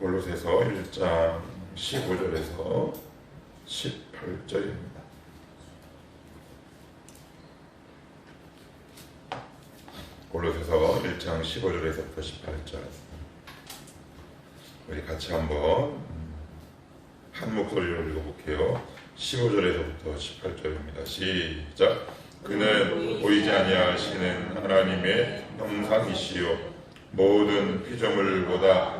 골로새서 1장 15절에서 18절입니다. 골로새서 1장 15절에서부터 18절 우리 같이 한번 음, 한 목소리로 읽어볼게요. 15절에서부터 18절입니다. 시작. 그는 보이지 아니하시는 하나님의 형상이시요 모든 피조물보다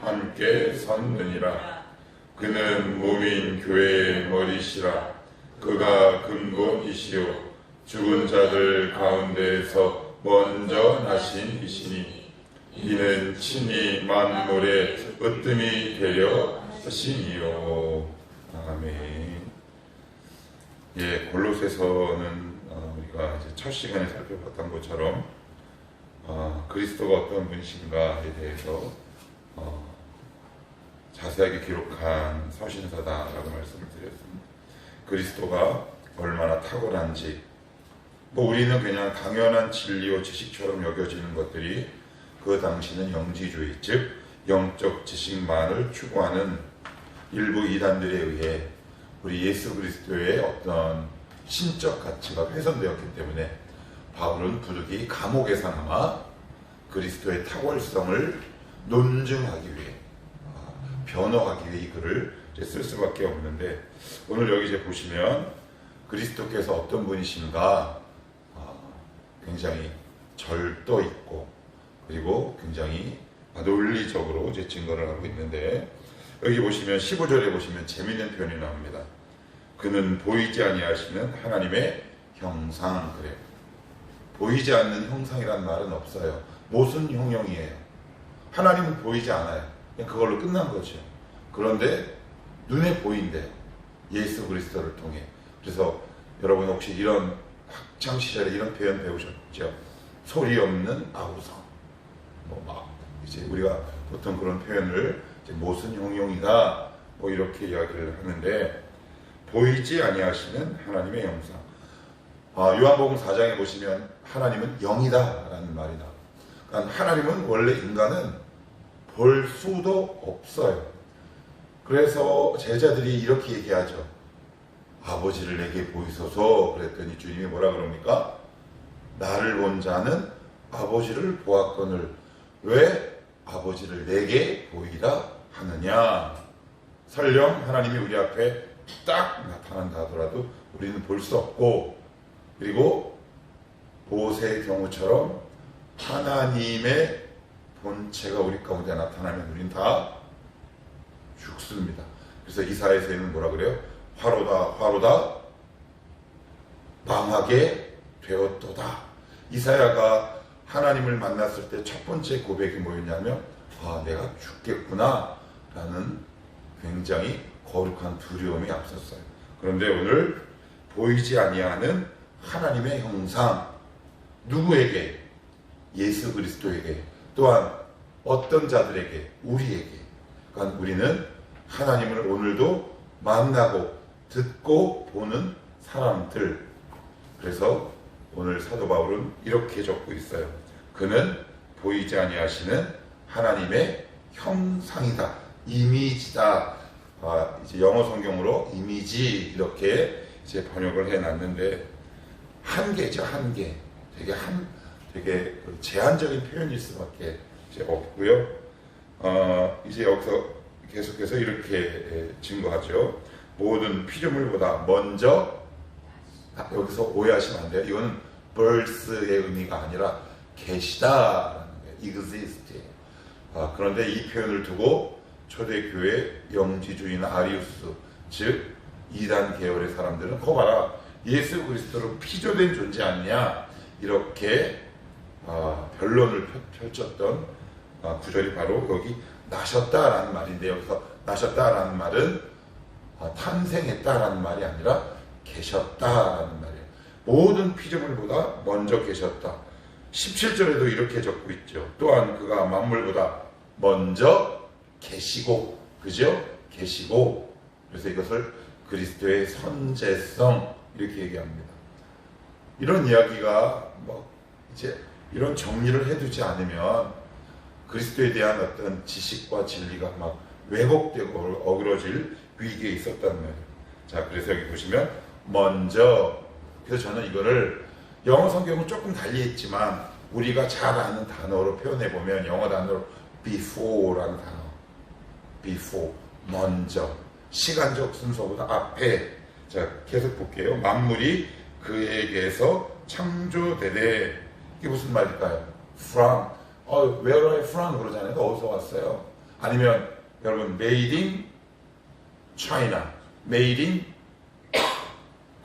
함께 섰느니라. 그는 몸인 교회의 머리시라. 그가 근본이시요. 죽은 자들 가운데에서 먼저 나신 이시니. 이는 친히 만물의 으뜸이 되려 하시니요. 아멘. 예 골로새서는 어, 우리가 이제 첫 시간에 살펴봤던 것처럼 어, 그리스도가 어떤 분이신가에 대해서 어, 자세하게 기록한 서신서다라고 말씀을 드렸습니다. 그리스도가 얼마나 탁월한지 뭐 우리는 그냥 당연한 진리와 지식처럼 여겨지는 것들이 그 당시는 영지주의 즉 영적 지식만을 추구하는 일부 이단들에 의해 우리 예수 그리스도의 어떤 신적 가치가 훼손되었기 때문에 바울은 부득이 감옥에서 남아 그리스도의 탁월성을 논증하기 위해 아, 변호하기 위해 이 글을 쓸 수밖에 없는데 오늘 여기 이제 보시면 그리스도께서 어떤 분이신가 아, 굉장히 절도 있고 그리고 굉장히 논리적으로 이제 증거를 하고 있는데 여기 보시면 15절에 보시면 재미있는 표현이 나옵니다. 그는 보이지 아니하시는 하나님의 형상 그래요. 보이지 않는 형상이란 말은 없어요. 무슨 형용이에요? 하나님은 보이지 않아요. 그걸로 끝난 거죠. 그런데 눈에 보인대요. 예수 그리스도를 통해. 그래서 여러분 혹시 이런 학창 시절에 이런 표현 배우셨죠? 소리 없는 아우성. 뭐 막 이제 우리가 보통 그런 표현을 무슨 형용이다 뭐 이렇게 이야기를 하는데 보이지 아니하시는 하나님의 영상. 아, 요한복음 4장에 보시면 하나님은 영이다라는 말이 나와요. 그러니까 하나님은 원래 인간은 볼 수도 없어요. 그래서 제자들이 이렇게 얘기하죠. 아버지를 내게 보이소서 그랬더니 주님이 뭐라 그럽니까? 나를 본 자는 아버지를 보았거늘 왜 아버지를 내게 보이라 하느냐? 설령 하나님이 우리 앞에 딱 나타난다 하더라도 우리는 볼 수 없고 그리고 보세의 경우처럼 하나님의 본체가 우리 가운데 나타나면 우리는 다 죽습니다. 그래서 이사에서는 뭐라 그래요? 화로다 화로다 망하게 되었도다. 이사야가 하나님을 만났을 때 첫 번째 고백이 뭐였냐면 아 내가 죽겠구나 라는 굉장히 거룩한 두려움이 앞섰어요. 그런데 오늘 보이지 아니하는 하나님의 형상 누구에게 예수 그리스도에게 또한 어떤 자들에게 우리에게 그러니까 우리는 하나님을 오늘도 만나고 듣고 보는 사람들 그래서 오늘 사도 바울은 이렇게 적고 있어요. 그는 보이지 아니하시는 하나님의 형상이다. 이미지다. 아, 이제 영어 성경으로 이미지 이렇게 이제 번역을 해 놨는데 한계죠, 한계. 되게 한 되게 그 제한적인 표현일 수밖에 없고요. 어, 이제 여기서 계속해서 이렇게 예, 증거하죠. 모든 피조물보다 먼저 아, 여기서 오해하시면 안 돼요. 이거는 birth의 의미가 아니라 거예요. exist. 아, 그런데 이 표현을 두고 초대교회 영지주의나 아리우스 즉 이단 계열의 사람들은 거 봐라 예수 그리스도로 피조된 존재 아니냐 이렇게 아, 변론을 펼- 펼쳤던 아, 구절이 바로 여기 나셨다라는 말인데 여기서 나셨다라는 말은 어, 탄생했다라는 말이 아니라 계셨다라는 말이에요. 모든 피조물보다 먼저 계셨다. 17절에도 이렇게 적고 있죠. 또한 그가 만물보다 먼저 계시고, 그죠? 계시고. 그래서 이것을 그리스도의 선제성 이렇게 얘기합니다. 이런 이야기가 뭐 이제 이런 정리를 해두지 않으면 그리스도에 대한 어떤 지식과 진리가 막 왜곡되고 어그러질 위기에 있었다는 말이에요. 자, 그래서 여기 보시면 먼저 그래서 저는 이거를 영어 성경은 조금 달리 했지만 우리가 잘 아는 단어로 표현해 보면 영어 단어로 before라는 단어. before 먼저 시간적 순서보다 앞에 자 계속 볼게요. 만물이 그에게서 창조되되 이게 무슨 말일까요? from 어, where are you from 그러잖아요. 너 어디서 왔어요? 아니면 여러분 made in China, made in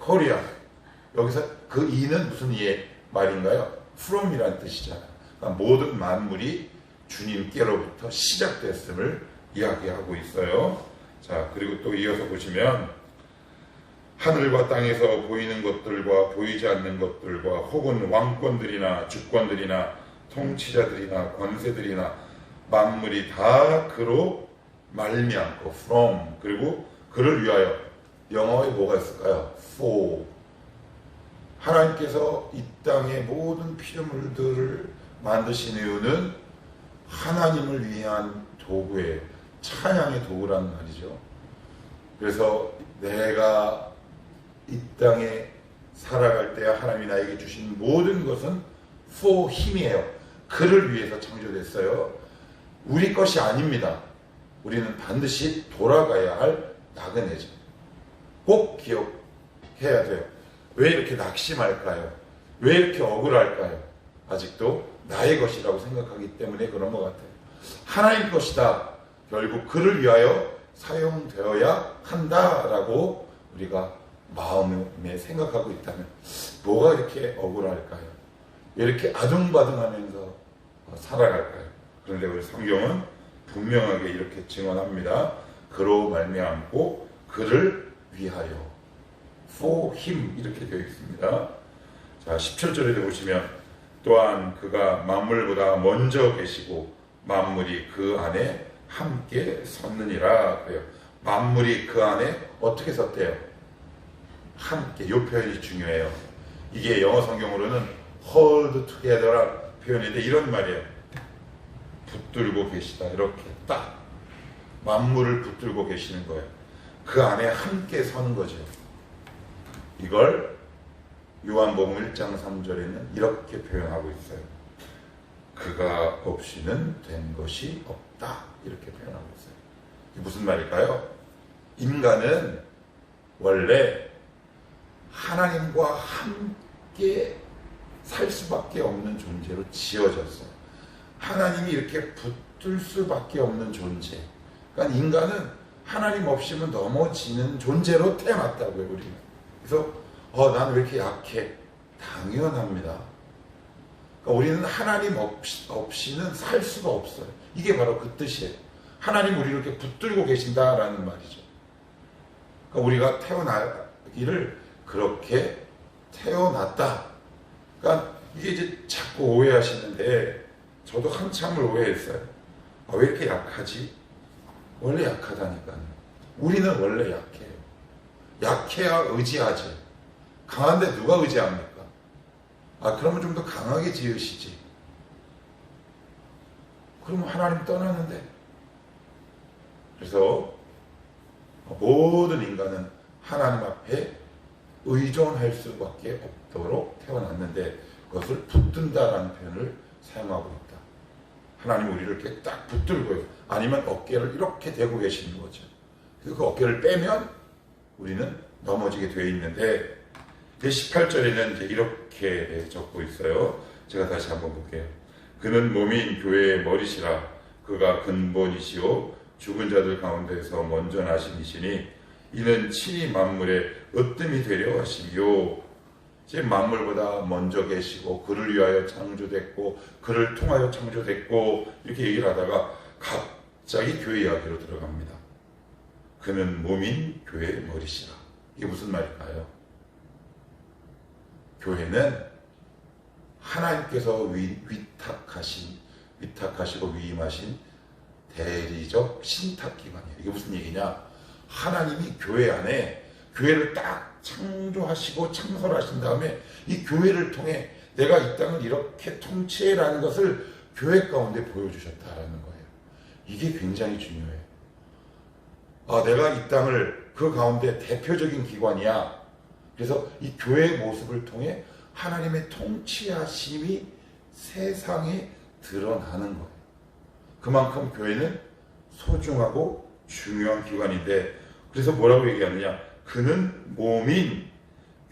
Korea 여기서 그 이는 무슨 이의 말인가요? from이라는 뜻이잖아요. 그러니까 모든 만물이 주님께로부터 시작됐음을 이야기하고 있어요. 자, 그리고 또 이어서 보시면 하늘과 땅에서 보이는 것들과 보이지 않는 것들과 혹은 왕권들이나 주권들이나 통치자들이나 권세들이나 만물이 다 그로 말미암고 from 그리고 그를 위하여 영어에 뭐가 있을까요? for 하나님께서 이 땅의 모든 피조물들을 만드신 이유는 하나님을 위한 도구의 찬양의 도구라는 말이죠. 그래서 내가 이 땅에 살아갈 때 하나님이 나에게 주신 모든 것은 for 힘이에요. 그를 위해서 창조됐어요. 우리 것이 아닙니다. 우리는 반드시 돌아가야 할 나그네죠. 꼭 기억해야 돼요. 왜 이렇게 낙심할까요? 왜 이렇게 억울할까요? 아직도 나의 것이라고 생각하기 때문에 그런 것 같아요. 하나님 것이다. 결국 그를 위하여 사용되어야 한다라고 우리가 마음에 생각하고 있다면 뭐가 이렇게 억울할까요? 왜 이렇게 아둥바둥하면서 살아갈까요? 그런데 우리 성경은 분명하게 이렇게 증언합니다. 그로 말미암고 그를 위하여 for him 이렇게 되어 있습니다. 자, 17절에도 보시면 또한 그가 만물보다 먼저 계시고 만물이 그 안에 함께 섰느니라 그래요. 만물이 그 안에 어떻게 섰대요? 함께 이 표현이 중요해요. 이게 영어 성경으로는 hold together란 표현인데 이런 말이에요. 붙들고 계시다 이렇게 딱 만물을 붙들고 계시는 거예요. 그 안에 함께 서는 거죠. 이걸 요한복음 1장 3절에는 이렇게 표현하고 있어요. 그가 없이는 된 것이 없다. 이렇게 표현하고 있어요. 무슨 말일까요? 인간은 원래 하나님과 함께 살 수밖에 없는 존재로 지어졌어요. 하나님이 이렇게 붙들 수밖에 없는 존재. 그러니까 인간은 하나님 없이는 넘어지는 존재로 태어났다고요, 우리는. 그래서 어, 나는 왜 이렇게 약해? 당연합니다. 그러니까 우리는 하나님 없이, 없이는 살 수가 없어요. 이게 바로 그 뜻이에요. 하나님 우리를 이렇게 붙들고 계신다라는 말이죠. 그러니까 우리가 태어나기를 그렇게 태어났다. 그러니까 이게 이제 자꾸 오해하시는데 저도 한참을 오해했어요. 아, 왜 이렇게 약하지? 원래 약하다니까요. 우리는 원래 약해요. 약해야 의지하지. 강한데 누가 의지합니까? 아, 그러면 좀 더 강하게 지으시지. 그러면 하나님 떠나는데. 그래서 모든 인간은 하나님 앞에 의존할 수밖에 없도록 태어났는데 그것을 붙든다라는 표현을 사용하고 있다. 하나님 우리를 이렇게 딱 붙들고요. 아니면 어깨를 이렇게 대고 계시는 거죠. 그 어깨를 빼면 우리는 넘어지게 되어 있는데 18절에는 이제 이렇게 적고 있어요. 제가 다시 한번 볼게요. 그는 몸인 교회의 머리시라 그가 근본이시오 죽은 자들 가운데서 먼저 나심이시니 이는 친히 만물의 으뜸이 되려 하시며 제 만물보다 먼저 계시고 그를 위하여 창조됐고 그를 통하여 창조됐고 이렇게 얘기를 하다가 갑자기 교회 이야기로 들어갑니다. 그는 몸인 교회의 머리시라. 이게 무슨 말일까요? 교회는 하나님께서 위, 위탁하신, 위탁하시고 위임하신 대리적 신탁기관이에요. 이게 무슨 얘기냐? 하나님이 교회 안에 교회를 딱 창조하시고 창설하신 다음에 이 교회를 통해 내가 이 땅을 이렇게 통치해라는 것을 교회 가운데 보여주셨다라는 거예요. 이게 굉장히 중요해요. 아, 내가 이 땅을 그 가운데 대표적인 기관이야. 그래서 이 교회의 모습을 통해 하나님의 통치하심이 세상에 드러나는 거예요. 그만큼 교회는 소중하고 중요한 기관인데 그래서 뭐라고 얘기하느냐? 그는 몸인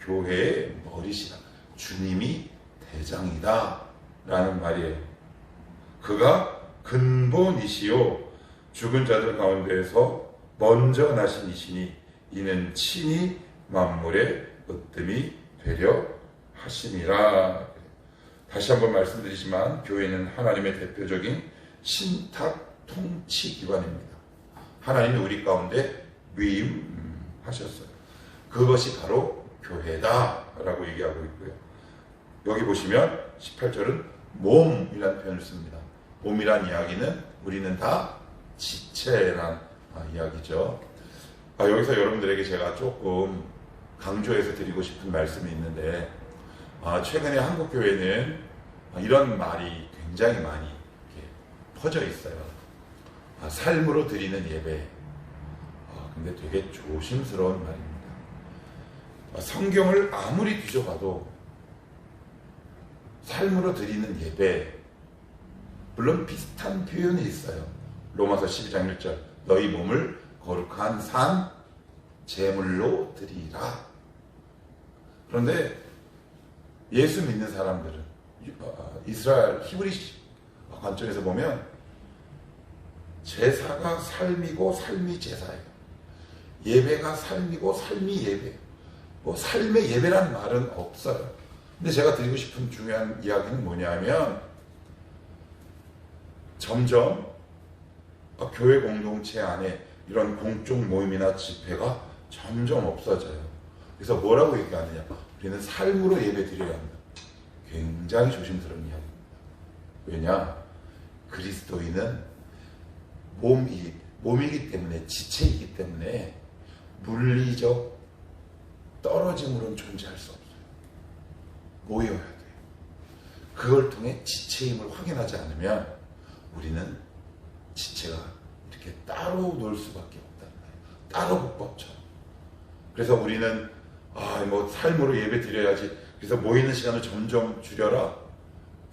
교회의 머리시다. 주님이 대장이다. 라는 말이에요. 그가 근본이시요. 죽은 자들 가운데에서 먼저 나신 이시니 이는 친히 만물의 으뜸이 되려 하심이라. 다시 한번 말씀드리지만 교회는 하나님의 대표적인 신탁 통치 기관입니다. 하나님이 우리 가운데 위임하셨어요. 그것이 바로 교회다라고 얘기하고 있고요. 여기 보시면 18절은 몸이라는 표현을 씁니다. 몸이란 이야기는 우리는 다 지체란 이야기죠. 아, 여기서 여러분들에게 제가 조금 강조해서 드리고 싶은 말씀이 있는데 아, 최근에 한국 교회는 이런 말이 굉장히 많이 퍼져 있어요. 아, 삶으로 드리는 예배. 아, 근데 되게 조심스러운 말입니다. 아, 성경을 아무리 뒤져봐도 삶으로 드리는 예배, 물론 비슷한 표현이 있어요. 로마서 12장 1절, 너희 몸을 거룩한 산, 제물로 드리라. 그런데 예수 믿는 사람들은 어, 이스라엘 히브리 관점에서 보면 제사가 삶이고 삶이 제사예요. 예배가 삶이고 삶이 예배. 뭐 삶의 예배란 말은 없어요. 근데 제가 드리고 싶은 중요한 이야기는 뭐냐면 점점 교회 공동체 안에 이런 공적 모임이나 집회가 점점 없어져요. 그래서 뭐라고 얘기하느냐? 우리는 삶으로 예배 드려야 한다. 굉장히 조심스러운 이야기입니다. 왜냐? 그리스도인은 몸이, 몸이기 때문에, 지체이기 때문에 물리적 떨어짐으로는 존재할 수 없어요. 모여야 돼요. 그걸 통해 지체임을 확인하지 않으면 우리는 지체가 이렇게 따로 놀 수밖에 없다는 거예요. 따로 국법처럼. 그래서 우리는 아, 뭐 삶으로 예배 드려야지. 그래서 모이는 시간을 점점 줄여라.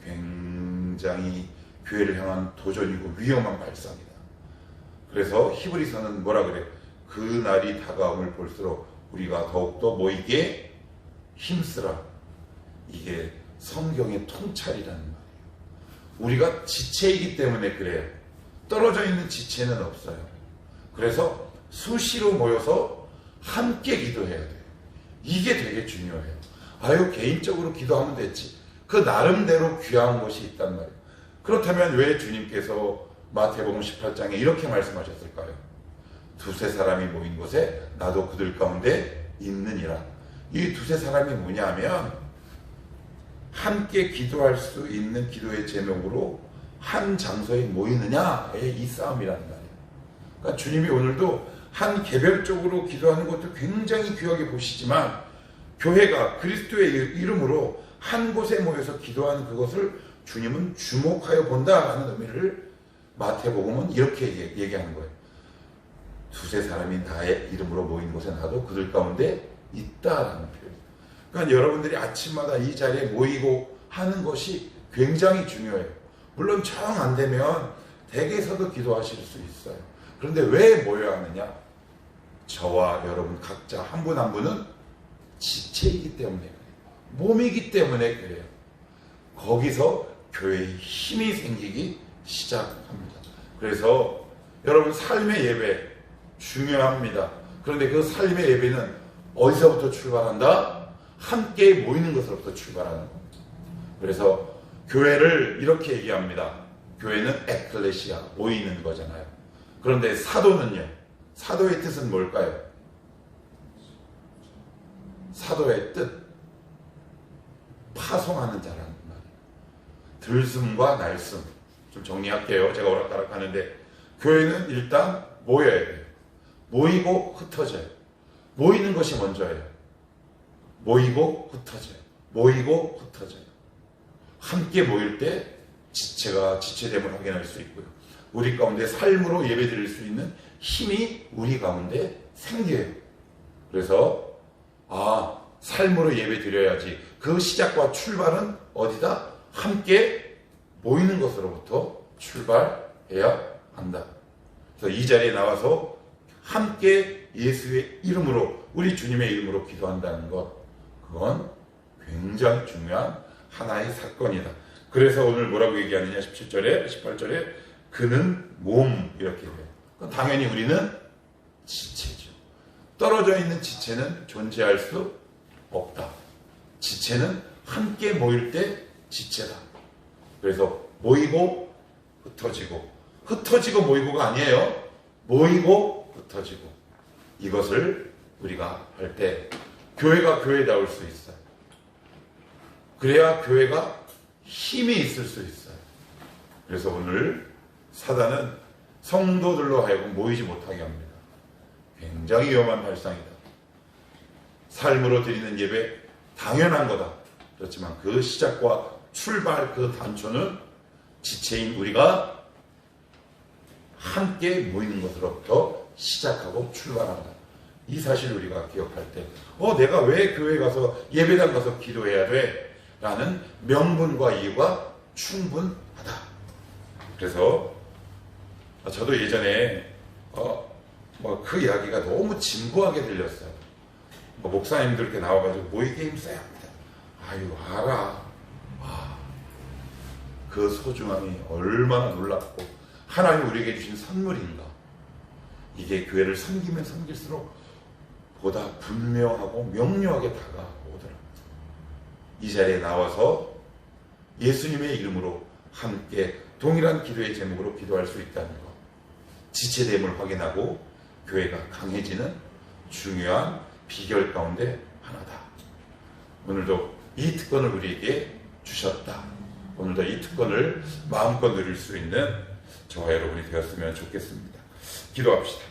굉장히 교회를 향한 도전이고 위험한 발상이다. 그래서 히브리서는 뭐라 그래? 그 날이 다가옴을 볼수록 우리가 더욱더 모이게 힘쓰라. 이게 성경의 통찰이라는 말이에요. 우리가 지체이기 때문에 그래요. 떨어져 있는 지체는 없어요. 그래서 수시로 모여서 함께 기도해야 돼요. 이게 되게 중요해요. 아유, 개인적으로 기도하면 됐지. 그 나름대로 귀한 것이 있단 말이에요. 그렇다면 왜 주님께서 마태복음 18장에 이렇게 말씀하셨을까요? 두세 사람이 모인 곳에 나도 그들 가운데 있느니라. 이 두세 사람이 뭐냐면 함께 기도할 수 있는 기도의 제목으로 한 장소에 모이느냐의 이 싸움이라는 말이에요. 그러니까 주님이 오늘도 한 개별적으로 기도하는 것도 굉장히 귀하게 보시지만 교회가 그리스도의 이름으로 한 곳에 모여서 기도하는 그것을 주님은 주목하여 본다라는 의미를 마태복음은 이렇게 얘기하는 거예요. 두세 사람이 나의 이름으로 모인 곳에 나도 그들 가운데 있다라는 표현. 그러니까 여러분들이 아침마다 이 자리에 모이고 하는 것이 굉장히 중요해요. 물론 정 안 되면 댁에서도 기도하실 수 있어요. 그런데 왜 모여야 하느냐? 저와 여러분 각자 한 분한 분은 지체이기 때문에. 몸이기 때문에 그래요. 거기서 교회의 힘이 생기기 시작합니다. 그래서 여러분 삶의 예배 중요합니다. 그런데 그 삶의 예배는 어디서부터 출발한다? 함께 모이는 것으로부터 출발하는 겁니다. 그래서 교회를 이렇게 얘기합니다. 교회는 에클레시아, 모이는 거잖아요. 그런데 사도는요. 사도의 뜻은 뭘까요? 사도의 뜻. 파송하는 자라는 말이에요. 들숨과 날숨. 좀 정리할게요. 제가 오락가락 하는데 교회는 일단 모여야 돼요. 모이고 흩어져요. 모이는 것이 먼저예요. 모이고 흩어져요. 모이고 흩어져요. 함께 모일 때 지체가 지체됨을 확인할 수 있고요. 우리 가운데 삶으로 예배 드릴 수 있는 힘이 우리 가운데 생겨요. 그래서 아 삶으로 예배 드려야지. 그 시작과 출발은 어디다? 함께 모이는 것으로부터 출발해야 한다. 그래서 이 자리에 나와서 함께 예수의 이름으로 우리 주님의 이름으로 기도한다는 것 그건 굉장히 중요한 하나의 사건이다. 그래서 오늘 뭐라고 얘기하느냐 17절에 18절에 그는 몸 이렇게. 그럼 당연히 우리는 지체죠. 떨어져 있는 지체는 존재할 수 없다. 지체는 함께 모일 때 지체다. 그래서 모이고 흩어지고 흩어지고 모이고가 아니에요. 모이고 흩어지고 이것을 우리가 할 때 교회가 교회다울 수 있어요. 그래야 교회가 힘이 있을 수 있어요. 그래서 오늘 사단은 성도들로 하여금 모이지 못하게 합니다. 굉장히 위험한 발상이다. 삶으로 드리는 예배 당연한 거다. 그렇지만 그 시작과 출발 그 단초는 지체인 우리가 함께 모이는 것으로부터 시작하고 출발한다. 이 사실 우리가 기억할 때, 어, 내가 왜 교회 가서 예배당 가서 기도해야 돼? 라는 명분과 이유가 충분하다. 그래서 저도 예전에 어, 뭐 그 이야기가 너무 진부하게 들렸어요. 뭐 목사님들 이렇게 나와가지고 모이게 힘써야 합니다. 아유 알아. 아, 그 소중함이 얼마나 놀랍고 하나님 우리에게 주신 선물인가. 이게 교회를 섬기면 섬길수록 보다 분명하고 명료하게 다가오더라. 이 자리에 나와서 예수님의 이름으로 함께 동일한 기도의 제목으로 기도할 수 있다는 것. 지체됨을 확인하고 교회가 강해지는 중요한 비결 가운데 하나다. 오늘도 이 특권을 우리에게 주셨다. 오늘도 이 특권을 마음껏 누릴 수 있는 저와 여러분이 되었으면 좋겠습니다. 기도합시다.